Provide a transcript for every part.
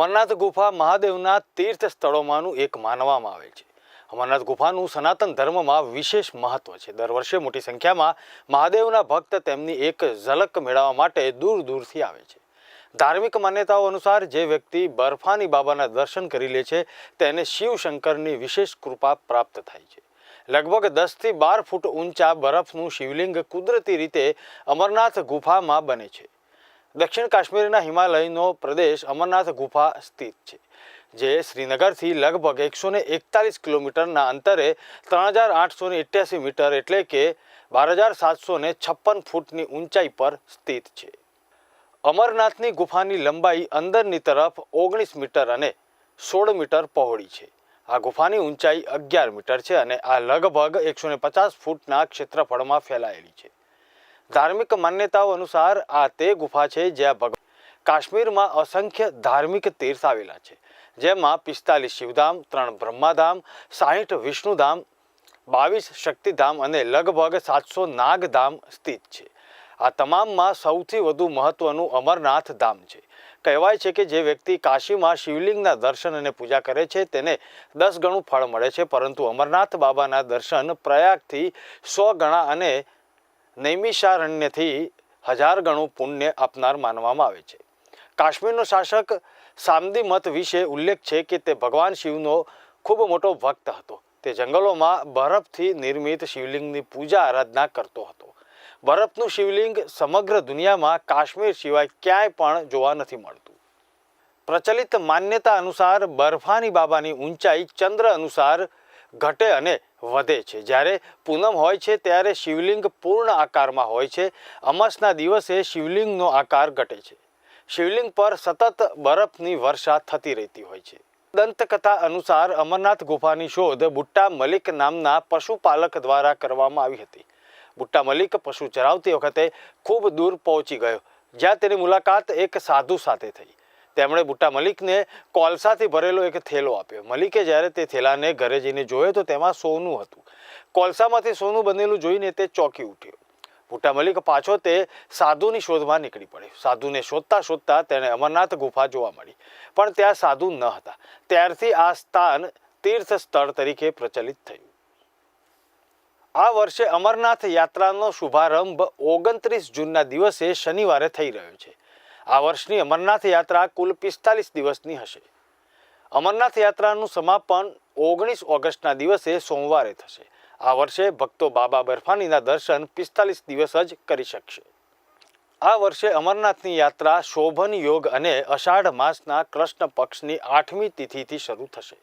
અમરનાથ ગુફા મહાદેવના તીર્થ સ્થળોમાંનું એક માનવામાં આવે છે. અમરનાથ ગુફાનું સનાતન ધર્મમાં વિશેષ મહત્વ છે. દર વર્ષે મોટી સંખ્યામાં મહાદેવના ભક્ત તેમની એક ઝલક મેળવવા માટે દૂર દૂરથી આવે છે. ધાર્મિક માન્યતાઓ અનુસાર જે વ્યક્તિ બર્ફાની બાબાના દર્શન કરી લે છે, તેને શિવશંકરની વિશેષ કૃપા પ્રાપ્ત થાય છે. લગભગ દસથી બાર ફૂટ ઊંચા બરફનું શિવલિંગ કુદરતી રીતે અમરનાથ ગુફામાં બને છે. દક્ષિણ કાશ્મીરના હિમાલયનો પ્રદેશ અમરનાથ ગુફા સ્થિત છે, જે શ્રીનગરથી લગભગ એકસો ને એકતાલીસ કિલોમીટરના અંતરે ત્રણ હજાર આઠસો ને ઇઠ્યાસી મીટર એટલે કે બાર હજાર સાતસો ને છપ્પન ફૂટની ઊંચાઈ પર સ્થિત છે. અમરનાથની ગુફાની લંબાઈ અંદરની તરફ ઓગણીસ મીટર અને સોળ મીટર પહોળી છે. આ ગુફાની ઊંચાઈ અગિયાર મીટર છે અને આ લગભગ એકસો ને પચાસ ફૂટના ક્ષેત્રફળમાં ફેલાયેલી છે. ધાર્મિક માન્યતાઓ અનુસાર આ તે ગુફા છે જ્યાં ભગવાન કાશ્મીરમાં અસંખ્ય ધાર્મિક તીર્થ આવેલા છે. જેમાં પિસ્તાલીસ શિવધામ, ત્રણ બ્રહ્માધામ, સાહીઠ વિષ્ણુધામ, બાવીસ શક્તિધામ અને લગભગ સાતસો નાગધામ સ્થિત છે. આ તમામમાં સૌથી વધુ મહત્વનું અમરનાથ ધામ છે. કહેવાય છે કે જે વ્યક્તિ કાશીમાં શિવલિંગના દર્શન અને પૂજા કરે છે, તેને દસ ગણું ફળ મળે છે, પરંતુ અમરનાથ બાબાના દર્શન પ્રયાગથી સો ગણા અને નૈમિષારણ્યથી હજાર ગણું પુણ્ય આપનાર માનવામાં આવે છે. કાશ્મીરનો શાસક સામદી મત વિશે ઉલ્લેખ છે કે તે ભગવાન શિવનો ખૂબ મોટો ભક્ત હતો. તે જંગલોમાં બરફથી નિર્મિત શિવલિંગની પૂજા આરાધના કરતો હતો. બરફનું શિવલિંગ સમગ્ર દુનિયામાં કાશ્મીર સિવાય ક્યાંય પણ જોવા નથી મળતું. પ્રચલિત માન્યતા અનુસાર બરફાની બાબાની ઊંચાઈ ચંદ્ર અનુસાર ઘટે અને વધે છે. જ્યારે પૂનમ હોય છે, ત્યારે શિવલિંગ પૂર્ણ આકારમાં હોય છે. અમાસના દિવસે શિવલિંગનો આકાર ઘટે છે. શિવલિંગ પર સતત બરફની વર્ષા થતી રહેતી હોય છે. દંતકથા અનુસાર અમરનાથ ગુફાની શોધ બુટ્ટા મલિક નામના પશુપાલક દ્વારા કરવામાં આવી હતી. બુટ્ટા મલિક પશુ ચરાવતી વખતે ખૂબ દૂર પહોંચી ગયો, જ્યાં તેની મુલાકાત એક સાધુ સાથે થઈ. તેમણે બુટ્ટા મલિકને કોલસાથી ભરેલો એક થેલો આપ્યો. મલિકે જ્યારે તે થેલાને ઘરે જઈને જોયો તો તેમાં સોનું હતું. કોલસામાંથી સોનું બનેલું જોઈને તે ચોંકી ઉઠ્યો. બુટ્ટા મલિક પાછો તે સાધુની શોધમાં નીકળી પડ્યો. સાધુને શોધતા શોધતા તેણે અમરનાથ ગુફા જોવા મળી. પણ ત્યાં સાધુ ન હતા. ત્યારથી આ સ્થાન તીર્થ સ્થળ તરીકે પ્રચલિત થયું. આ વર્ષે અમરનાથ યાત્રાનો શુભારંભ ઓગણત્રીસ જૂનના દિવસે શનિવારે થઈ રહ્યો છે. આ વર્ષની અમરનાથ યાત્રા કુલ પિસ્તાલીસ દિવસની હશે. અમરનાથ યાત્રાનું સમાપન ઓગણીસ ઓગસ્ટના દિવસે સોમવારે થશે. આ વર્ષે ભક્તો બાબા બર્ફાનીના દર્શન પિસ્તાલીસ દિવસ જ કરી શકશે. આ વર્ષે અમરનાથની યાત્રા શોભન યોગ અને અષાઢ માસના કૃષ્ણ પક્ષની આઠમી તિથિથી શરૂ થશે.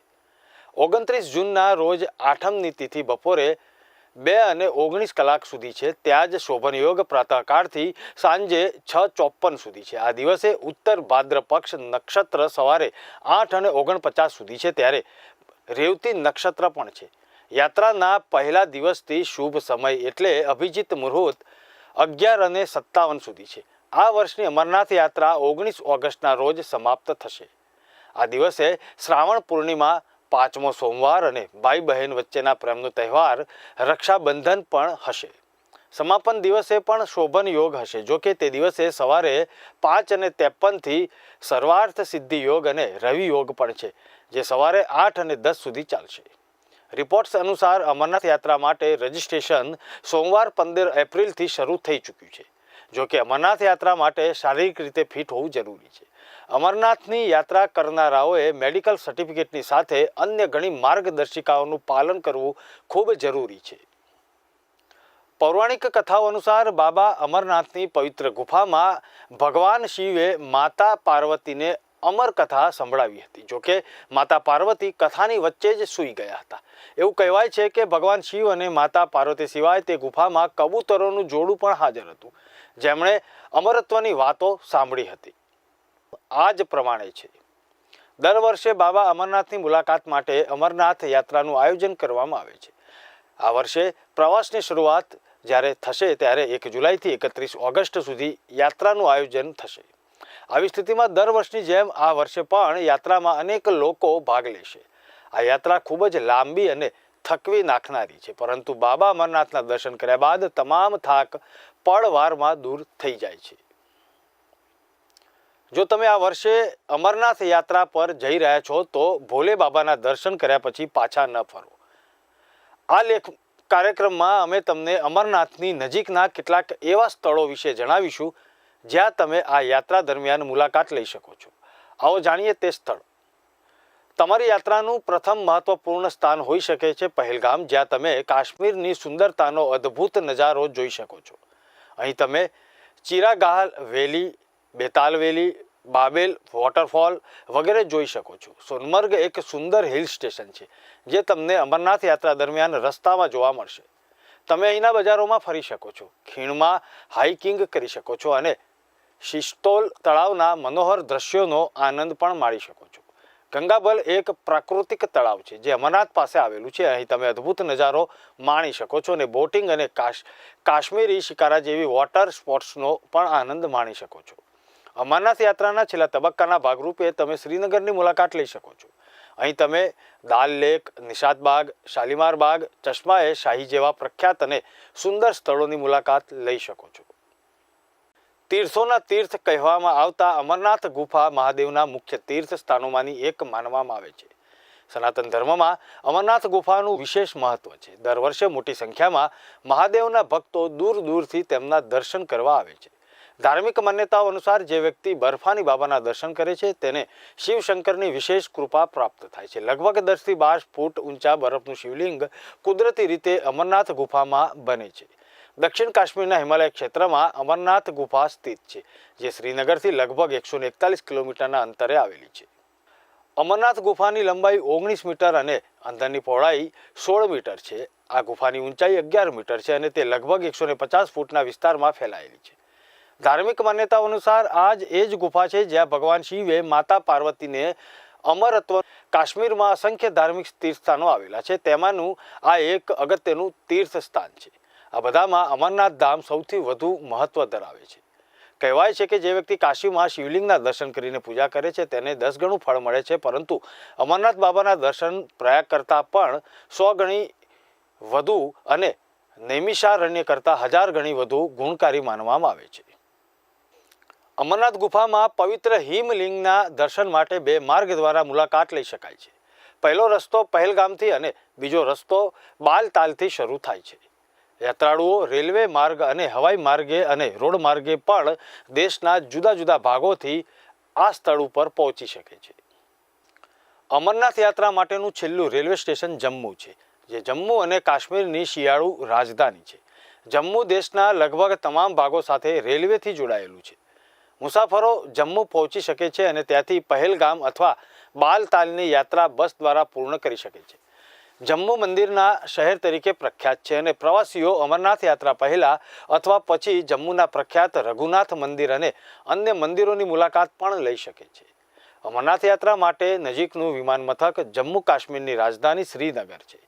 ઓગણત્રીસ જૂનના રોજ આઠમની તિથિ બપોરે બે અને ઓગણીસ કલાક સુધી છે. ત્યાં જ શોભન યોગ પ્રાતઃકાળથી સાંજે છ ચોપન સુધી છે. આ દિવસે ઉત્તર ભાદ્ર પક્ષ નક્ષત્ર સવારે આઠ અને ઓગણપચાસ સુધી છે. ત્યારે રેવતી નક્ષત્ર પણ છે. યાત્રાના પહેલા દિવસથી શુભ સમય એટલે અભિજીત મુહૂર્ત અગિયાર અને સત્તાવન સુધી છે. આ વર્ષની અમરનાથ યાત્રા ઓગણીસ ઓગસ્ટના રોજ સમાપ્ત થશે. આ દિવસે શ્રાવણ પૂર્ણિમા પાંચમો સોમવાર અને ભાઈ બહેન વચ્ચેના પ્રેમનો તહેવાર રક્ષાબંધન પણ હશે. સમાપન દિવસે પણ શોભન યોગ હશે. જો કે તે દિવસે સવારે પાંચ અને ત્રેપનથી સર્વાર્થ સિદ્ધિ યોગ અને રવિ યોગ પણ છે, જે સવારે આઠ અને દસ સુધી ચાલશે. રિપોર્ટ્સ અનુસાર અમરનાથ યાત્રા માટે રજિસ્ટ્રેશન સોમવાર પંદર એપ્રિલથી શરૂ થઈ ચૂક્યું છે. જો કે અમરનાથ યાત્રા માટે શારીરિક રીતે ફિટ હોવું જરૂરી છે. અમરનાથની યાત્રા કરનારાઓએ મેડિકલ સર્ટિફિકેટની સાથે અન્ય ઘણી માર્ગદર્શિકાઓનું પાલન કરવું ખૂબ જરૂરી છે. પૌરાણિક કથાઓ અનુસાર બાબા અમરનાથની પવિત્ર ગુફામાં ભગવાન શિવે માતા પાર્વતીને અમર કથા સંભળાવી હતી. જોકે માતા પાર્વતી કથાની વચ્ચે જ સૂઈ ગયા હતા. એવું કહેવાય છે કે ભગવાન શિવ અને માતા પાર્વતી સિવાય તે ગુફામાં કબૂતરોનું જોડું પણ હાજર હતું. જેમણે અમરત્વની વાતો સાંભળી હતી. આ જ પ્રમાણે છે. દર વર્ષે બાબા અમરનાથની મુલાકાત માટે અમરનાથ યાત્રાનું આયોજન કરવામાં આવે છે. આ વર્ષે પ્રવાસની શરૂઆત જ્યારે થશે ત્યારે એક જુલાઈથી એકત્રીસ ઓગસ્ટ સુધી યાત્રાનું આયોજન થશે. આવી સ્થિતિમાં દર વર્ષની જેમ આ વર્ષે પણ યાત્રામાં અનેક લોકો ભાગ લેશે. આ યાત્રા ખૂબ જ લાંબી અને થકવી નાખનારી છે, પરંતુ બાબા અમરનાથના દર્શન કર્યા બાદ તમામ થાક પળવારમાં દૂર થઈ જાય છે. જો તમે આ વર્ષે અમરનાથ યાત્રા પર જઈ રહ્યા છો, તો ભોલે બાબાના દર્શન કર્યા પછી પાછા ન ફરો. આ લેખ કાર્યક્રમમાં અમે તમને અમરનાથની નજીકના કેટલાક એવા સ્થળો વિશે જણાવીશું, જ્યાં તમે આ યાત્રા દરમિયાન મુલાકાત લઈ શકો છો. આવો જાણીએ તે સ્થળ. તમારી યાત્રાનું પ્રથમ મહત્વપૂર્ણ સ્થાન હોઈ શકે છે પહેલગામ, જ્યાં તમે કાશ્મીરની સુંદરતાનો અદ્ભુત નજારો જોઈ શકો છો. અહીં તમે ચિરાગાહલ વેલી બેતાલ વેલી બાબેલ, વોટરફોલ વગેરે જોઈ શકો છો. સોનમર્ગ એક સુંદર હિલ સ્ટેશન છે, જે તમને અમરનાથ યાત્રા દરમિયાન રસ્તામાં જોવા મળશે. તમે અહીંના બજારોમાં ફરી શકો છો, ખીણમાં હાઇકિંગ કરી શકો છો અને શિસ્તોલ તળાવના મનોહર દ્રશ્યોનો આનંદ પણ માણી શકો છો. ગંગાબલ એક પ્રાકૃતિક તળાવ છે, જે અમરનાથ પાસે આવેલું છે. અહીં તમે અદ્ભુત નજારો માણી શકો છો અને બોટિંગ અને કાશ કાશ્મીરી શિકારા જેવી વોટર સ્પોર્ટ્સનો પણ આનંદ માણી શકો છો. અમરનાથ યાત્રાના છેલ્લા તબક્કાના ભાગરૂપે તમે શ્રીનગરની મુલાકાત લઈ શકો છો. અહીં તમે દાલ લેક, નિષાદ બાગ, શાલીમાર બાગ ચશ્માએ શાહી જેવા પ્રખ્યાત અને સુંદર સ્થળોની મુલાકાત લઈ શકો છો. તીર્થોના તીર્થ કહેવામાં આવતા અમરનાથ ગુફા મહાદેવના મુખ્ય તીર્થ સ્થાનોમાંની એક માનવામાં આવે છે. સનાતન ધર્મમાં અમરનાથ ગુફાનું વિશેષ મહત્વ છે. દર વર્ષે મોટી સંખ્યામાં મહાદેવના ભક્તો દૂર દૂરથી તેમના દર્શન કરવા આવે છે. ધાર્મિક માન્યતાઓ અનુસાર જે વ્યક્તિ બર્ફાની બાબાના દર્શન કરે છે, તેને શિવશંકરની વિશેષ કૃપા પ્રાપ્ત થાય છે. લગભગ દસથી બાર ફૂટ ઊંચા બરફનું શિવલિંગ કુદરતી રીતે અમરનાથ ગુફામાં બને છે. દક્ષિણ કાશ્મીરના હિમાલય ક્ષેત્રમાં અમરનાથ ગુફા સ્થિત છે, જે શ્રીનગરથી લગભગ એકસો એકતાલીસ કિલોમીટરના અંતરે આવેલી છે. અમરનાથ ગુફાની લંબાઈ ઓગણીસ મીટર અને અંદરની પહોળાઈ સોળ મીટર છે. આ ગુફાની ઊંચાઈ અગિયાર મીટર છે અને તે લગભગ એકસો પચાસ ફૂટના વિસ્તારમાં ફેલાયેલી છે. ધાર્મિક માન્યતાઓ અનુસાર આ જ એ જ ગુફા છે જ્યાં ભગવાન શિવે માતા પાર્વતીને અમરત્વ કાશ્મીરમાં અસંખ્ય ધાર્મિક તીર્થસ્થાનો આવેલા છે. તેમાંનું આ એક અગત્યનું તીર્થસ્થાન છે. આ બધામાં અમરનાથ ધામ સૌથી વધુ મહત્વ ધરાવે છે. કહેવાય છે કે જે વ્યક્તિ કાશીમાં શિવલિંગના દર્શન કરીને પૂજા કરે છે તેને દસ ગણું ફળ મળે છે, પરંતુ અમરનાથ બાબાના દર્શન પ્રયાગ કરતાં પણ સો ગણી વધુ અને નૈમિષારણ્ય કરતાં હજાર ગણી વધુ ગુણકારી માનવામાં આવે છે. અમરનાથ ગુફામાં પવિત્ર હિમલિંગના દર્શન માટે બે માર્ગ દ્વારા મુલાકાત લઈ શકાય છે. પહેલો રસ્તો પહેલગામથી અને બીજો રસ્તો બાલતાલથી શરૂ થાય છે. યાત્રાળુઓ રેલવે માર્ગ અને હવાઈ માર્ગે અને રોડ માર્ગે પણ દેશના જુદા જુદા ભાગોથી આ સ્થળ ઉપર પહોંચી શકે છે. અમરનાથ યાત્રા માટેનું છેલ્લું રેલવે સ્ટેશન જમ્મુ છે, જે જમ્મુ અને કાશ્મીરની શિયાળુ રાજધાની છે. જમ્મુ દેશના લગભગ તમામ ભાગો સાથે રેલવેથી જોડાયેલું છે. મુસાફરો જમ્મુ પહોંચી શકે છે અને ત્યાંથી પહેલગામ અથવા બાલતાલની યાત્રા બસ દ્વારા પૂર્ણ કરી શકે છે. જમ્મુ મંદિરના શહેર તરીકે પ્રખ્યાત છે અને પ્રવાસીઓ અમરનાથ યાત્રા પહેલાં અથવા પછી જમ્મુના પ્રખ્યાત રઘુનાથ મંદિર અને અન્ય મંદિરોની મુલાકાત પણ લઈ શકે છે. અમરનાથ યાત્રા માટે નજીકનું વિમાન મથક જમ્મુ કાશ્મીરની રાજધાની શ્રીનગર છે.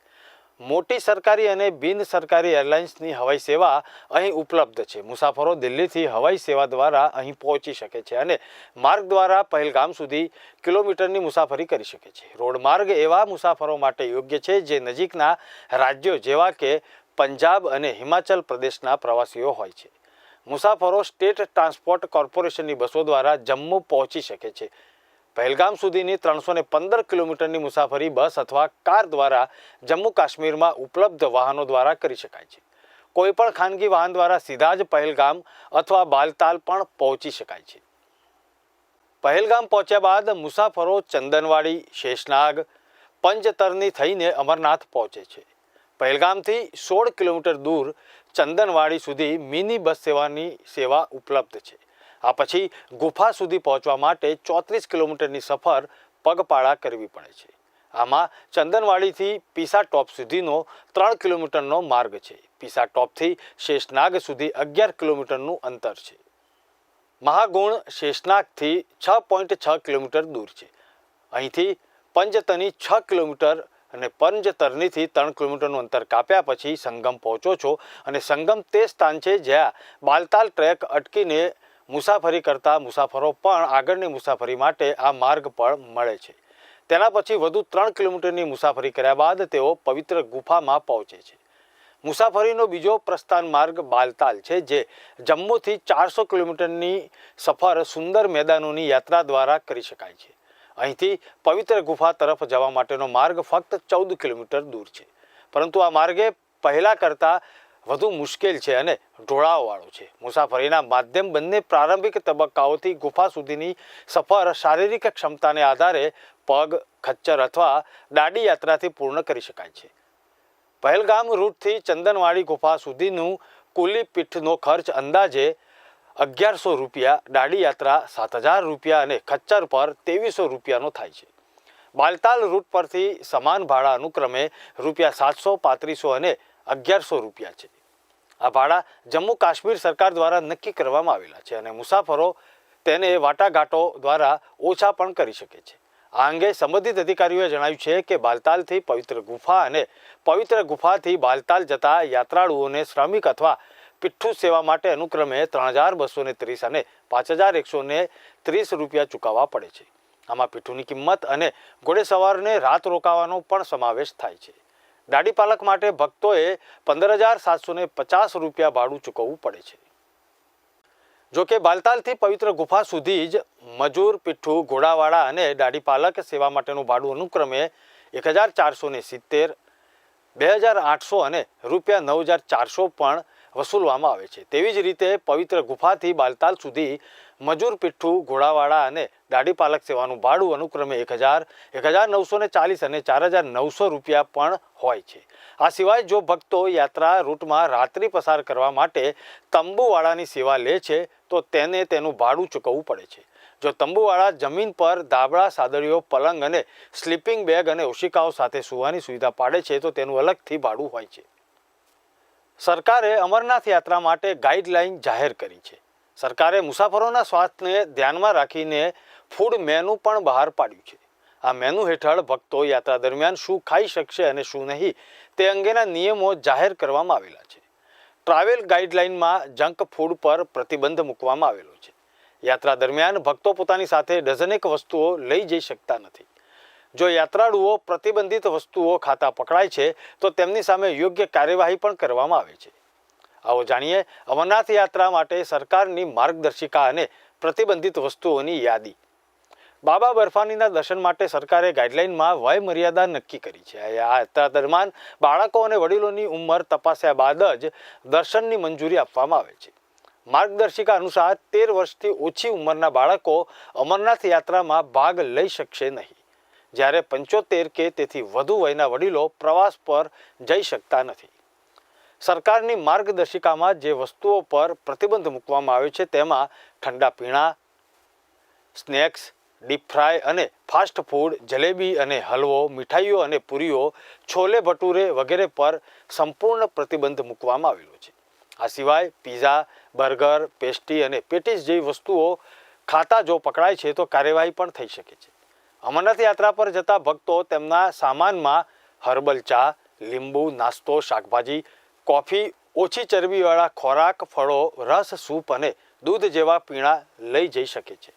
મોટી સરકારી અને બિન સરકારી એરલાઇન્સની હવાઈ સેવા અહીં ઉપલબ્ધ છે. મુસાફરો દિલ્હીથી હવાઈ સેવા દ્વારા અહીં પહોંચી શકે છે અને માર્ગ દ્વારા પહેલગામ સુધી કિલોમીટરની મુસાફરી કરી શકે છે. રોડ માર્ગ એવા મુસાફરો માટે યોગ્ય છે જે નજીકના રાજ્યો જેવા કે પંજાબ અને હિમાચલ પ્રદેશના પ્રવાસીઓ હોય છે. મુસાફરો સ્ટેટ ટ્રાન્સપોર્ટ કોર્પોરેશનની બસો દ્વારા જમ્મુ પહોંચી શકે છે. પહેલગામ સુધીની ત્રણસો પંદર કિલોમીટરની મુસાફરી બસ અથવા કાર દ્વારા જમ્મુ કાશ્મીરમાં ઉપલબ્ધ વાહનો દ્વારા કરી શકાય છે. કોઈપણ ખાનગી વાહન દ્વારા સીધા જ પહેલગામ અથવા બાલતાલ પણ પહોંચી શકાય છે. પહેલગામ પહોંચ્યા બાદ મુસાફરો ચંદનવાડી, શેષનાગ, પંચતરની થઈને અમરનાથ પહોંચે છે. પહેલગામથી સોળ કિલોમીટર દૂર ચંદનવાડી સુધી મિની બસ સેવાની સેવા ઉપલબ્ધ છે. આ પછી ગુફા સુધી પહોંચવા માટે ચોત્રીસ કિલોમીટરની સફર પગપાળા કરવી પડે છે. આમાં ચંદનવાડીથી પીસા ટોપ સુધીનો ત્રણ કિલોમીટરનો માર્ગ છે. પીસા ટોપથી શેષનાગ સુધી અગિયાર કિલોમીટરનું અંતર છે. મહાગુણ શેષનાગથી છ પોઈન્ટ છ કિલોમીટર દૂર છે. અહીંથી પંજતની છ કિલોમીટર અને પંચતરણીથી ત્રણ કિલોમીટરનું અંતર કાપ્યા પછી સંગમ પહોંચો છો અને સંગમ તે સ્થાન છે જ્યાં બાલતાલ ટ્રેક અટકીને મુસાફરી કરતા મુસાફરો પણ આગળની મુસાફરી માટે આ માર્ગ પર મળે છે. તેના પછી વધુ ત્રણ કિલોમીટરની મુસાફરી કર્યા બાદ તેઓ પવિત્ર ગુફામાં પહોંચે છે. મુસાફરીનો બીજો પ્રસ્થાન માર્ગ બાલતાલ છે, જે જમ્મુથી ચારસો કિલોમીટરની સફર સુંદર મેદાનોની યાત્રા દ્વારા કરી શકાય છે. અહીંથી પવિત્ર ગુફા તરફ જવા માટેનો માર્ગ ફક્ત ચૌદ કિલોમીટર દૂર છે. પરંતુ આ માર્ગે પહેલાં કરતાં વધુ મુશ્કેલ છે અને ઢોળાવવાળો છે. મુસાફરીના માધ્યમ બંને પ્રારંભિક તબક્કાઓથી ગુફા સુધીની સફર શારીરિક ક્ષમતાને આધારે પગ, ખચ્ચર અથવા દાડી યાત્રાથી પૂર્ણ કરી શકાય છે. પહેલગામ રૂટથી ચંદનવાડી ગુફા સુધીનું કુલી પીઠનો ખર્ચ અંદાજે અગિયારસો રૂપિયા, દાડી યાત્રા સાત હજાર રૂપિયા અને ખચ્ચર પર ત્રેવીસો રૂપિયાનો થાય છે. બાલતાલ રૂટ પરથી સમાન ભાડા અનુક્રમે રૂપિયા સાતસો પાંત્રીસો અને અગિયારસો રૂપિયા છે. આ ભાડા જમ્મુ કાશ્મીર સરકાર દ્વારા નક્કી કરવામાં આવેલા છે અને મુસાફરો તેને વાટાઘાટો દ્વારા ઓછા પણ કરી શકે છે. આ અંગે સંબંધિત અધિકારીઓએ જણાવ્યું છે કે બાલતાલથી પવિત્ર ગુફા અને પવિત્ર ગુફાથી બાલતાલ જતા યાત્રાળુઓને શ્રમિક અથવા પિઠ્ઠુ સેવા માટે અનુક્રમે ત્રણ હજાર બસો ને ત્રીસ અને પાંચ હજાર એકસો ને ત્રીસ રૂપિયા ચૂકવવા પડે છે. આમાં પીઠુની કિંમત અને ઘોડેસવારને રાત રોકાવાનો પણ સમાવેશ થાય છે. દાડી પાલક માટે ભક્તોએ પંદર હજાર સાતસો પચાસ રૂપિયા ભાડું ચૂકવવું પડે છે. જોકે બાલતાલથી પવિત્ર ગુફા સુધી જ મજૂર, પીઠ્ઠુ, ઘોડાવાળા અને દાડી પાલક સેવા માટેનું ભાડું અનુક્રમે એક હજાર ચારસો સિત્તેર, બે હજાર આઠસો અને રૂપિયા નવ હજાર ચારસો પણ વસૂલવામાં આવે છે. તેવી જ રીતે પવિત્ર ગુફાથી બાલતાલ સુધી મજૂર પીઠ્ઠું, ઘોડાવાળા અને દાડી પાલક સેવાનું ભાડું અનુક્રમે એક હજાર એક હજાર નવસો ને ચાલીસ અને ચાર હજાર નવસો રૂપિયા પણ હોય છે. આ સિવાય જો ભક્તો યાત્રા રૂટમાં રાત્રિ પસાર કરવા માટે તંબુવાળાની સેવા લે છે, તો તેને તેનું ભાડું ચૂકવવું પડે છે. જો તંબુવાળા જમીન પર ધાબળા, સાદડીઓ, પલંગ અને સ્લીપિંગ બેગ અને ઓશિકાઓ સાથે સૂવાની સુવિધા પાડે છે, તો તેનું અલગથી ભાડું હોય છે. સરકારે અમરનાથ યાત્રા માટે ગાઈડલાઈન જાહેર કરી છે. સરકારે મુસાફરોના સ્વાસ્થ્યને ધ્યાનમાં રાખીને ફૂડ મેનુ પણ બહાર પાડ્યું છે. આ મેનુ હેઠળ ભક્તો યાત્રા દરમિયાન શું ખાઈ શકશે અને શું નહીં તે અંગેના નિયમો જાહેર કરવામાં આવેલા છે. ટ્રાવેલ ગાઈડલાઇનમાં જંક ફૂડ પર પ્રતિબંધ મૂકવામાં આવેલો છે. યાત્રા દરમિયાન ભક્તો પોતાની સાથે ડઝનેક વસ્તુઓ લઈ જઈ શકતા નથી. જો યાત્રાળુઓ પ્રતિબંધિત વસ્તુઓ ખાતા પકડાય છે, તો તેમની સામે યોગ્ય કાર્યવાહી પણ કરવામાં આવે છે. આવો જાણીએ અમરનાથ યાત્રા માટે સરકારની માર્ગદર્શિકા અને પ્રતિબંધિત વસ્તુઓની યાદી. બાબા બર્ફાનીના દર્શન માટે સરકારે ગાઈડલાઇનમાં વય મર્યાદા નક્કી કરી છે. આ યાત્રા દરમિયાન બાળકો અને વડીલોની ઉંમર તપાસ્યા બાદ જ દર્શનની મંજૂરી આપવામાં આવે છે. માર્ગદર્શિકા અનુસાર તેર વર્ષથી ઓછી ઉંમરના બાળકો અમરનાથ યાત્રામાં ભાગ લઈ શકશે નહીં. જ્યારે પંચોતેર કે તેથી વધુ વયના વડીલો પ્રવાસ પર જઈ શકતા નથી. સરકારની માર્ગદર્શિકામાં જે વસ્તુઓ પર પ્રતિબંધ મૂકવામાં આવ્યો છે તેમાં ઠંડા પીણા, સ્નેક્સ, ડીપ ફ્રાય અને ફાસ્ટ ફૂડ, જલેબી અને હલવો, મીઠાઈઓ અને પૂરીઓ, છોલે ભટુરે વગેરે પર સંપૂર્ણ પ્રતિબંધ મૂકવામાં આવેલો છે. આ સિવાય પીઝા, બર્ગર, પેસ્ટ્રી અને પેટીસ જેવી વસ્તુઓ ખાતા જો પકડાય છે તો કાર્યવાહી પણ થઈ શકે છે. અમરનાથ યાત્રા પર જતા ભક્તો તેમના સામાનમાં હર્બલ ચા, લીંબુ, નાસ્તો, શાકભાજી, કોફી, ઓછી ચરબીવાળા ખોરાક, ફળો, રસ, સૂપ અને દૂધ જેવા પીણા લઈ જઈ શકે છે.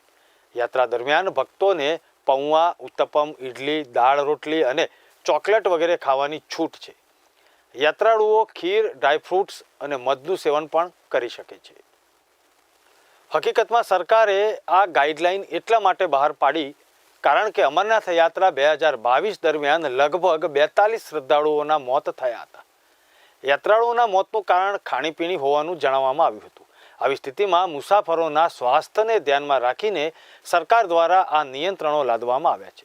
યાત્રા દરમિયાન ભક્તોને પૌવા, ઉત્તપમ ઇડલી દાળ રોટલી અને ચોકલેટ વગેરે ખાવાની છૂટ છે. યાત્રાળુઓ ખીર ડ્રાયફ્રૂટ્સ અને મધનું સેવન પણ કરી શકે છે. હકીકતમાં સરકારે આ ગાઈડલાઈન એટલા માટે બહાર પાડી કારણ કે અમરનાથ યાત્રા બે હજાર બાવીસ દરમિયાન લગભગ બેતાલીસ શ્રદ્ધાળુઓના મોત થયા હતા. યાત્રાળુઓના મોતનું કારણ ખાણીપીણી હોવાનું જણાવવામાં આવ્યું હતું. આવી સ્થિતિમાં મુસાફરોના સ્વાસ્થ્યને ધ્યાનમાં રાખીને સરકાર દ્વારા આ નિયંત્રણો લાદવામાં આવ્યા છે.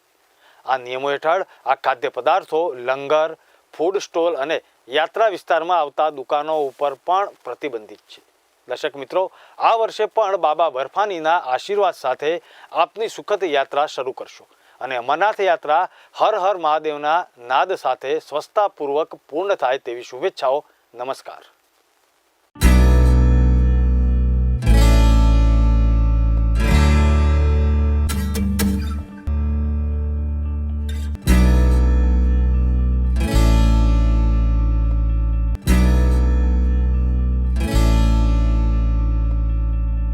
આ નિયમો હેઠળ આ ખાદ્ય પદાર્થો, લંગર ફૂડ સ્ટોલ અને યાત્રા વિસ્તારમાં આવતા દુકાનો ઉપર પણ પ્રતિબંધિત છે. દર્શક મિત્રો, આ વર્ષે પણ બાબા બર્ફાનીના આશીર્વાદ સાથે આપની સુખદ યાત્રા શરૂ કરશો. અને અમરનાથ યાત્રા હર હર મહાદેવના નાદ સાથે સ્વસ્થતાપૂર્વક પૂર્ણ થાય તેવી શુભેચ્છાઓ. નમસ્કાર.